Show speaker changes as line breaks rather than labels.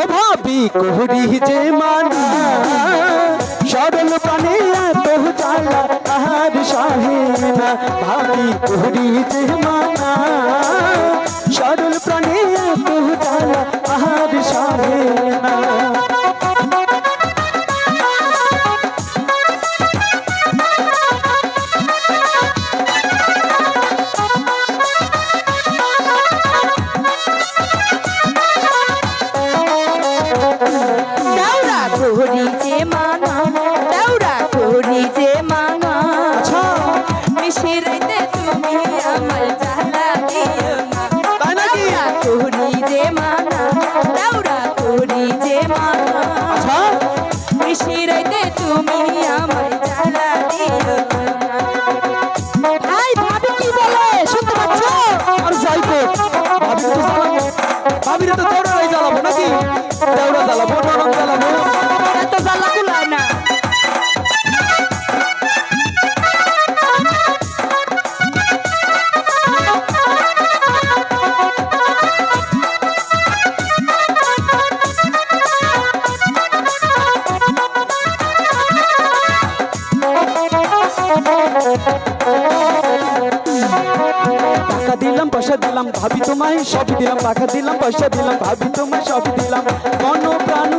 ও ভাবি কোহরি যে মান। সরল প্রাণে এত জ্বালা, তাহার সহে না ভাবি কোহরি যে মানা।
যে মানা দাউরা কোহরি যে মানা
আচ্ছা
মিশিরাইতে তুমি আমার জ্বালা দিও না? দাউরা কোহরি যে মানা দাউরা কোহরি যে মানা
আচ্ছা।
মিশিরাইতে তুমি আমার জ্বালা দিও
ভাবিরে তো দৌড়াই জ্বালাবো নাকি? দেওড়া জ্বালাবো নরম জ্বালাবো। টাকা দিলাম, পয়সা দিলাম, ভাবি তোমায়, সবই দিলাম, টাকা দিলাম, পয়সা দিলাম, ভাবি তোমায়, সবই দিলাম। মন প্রাণ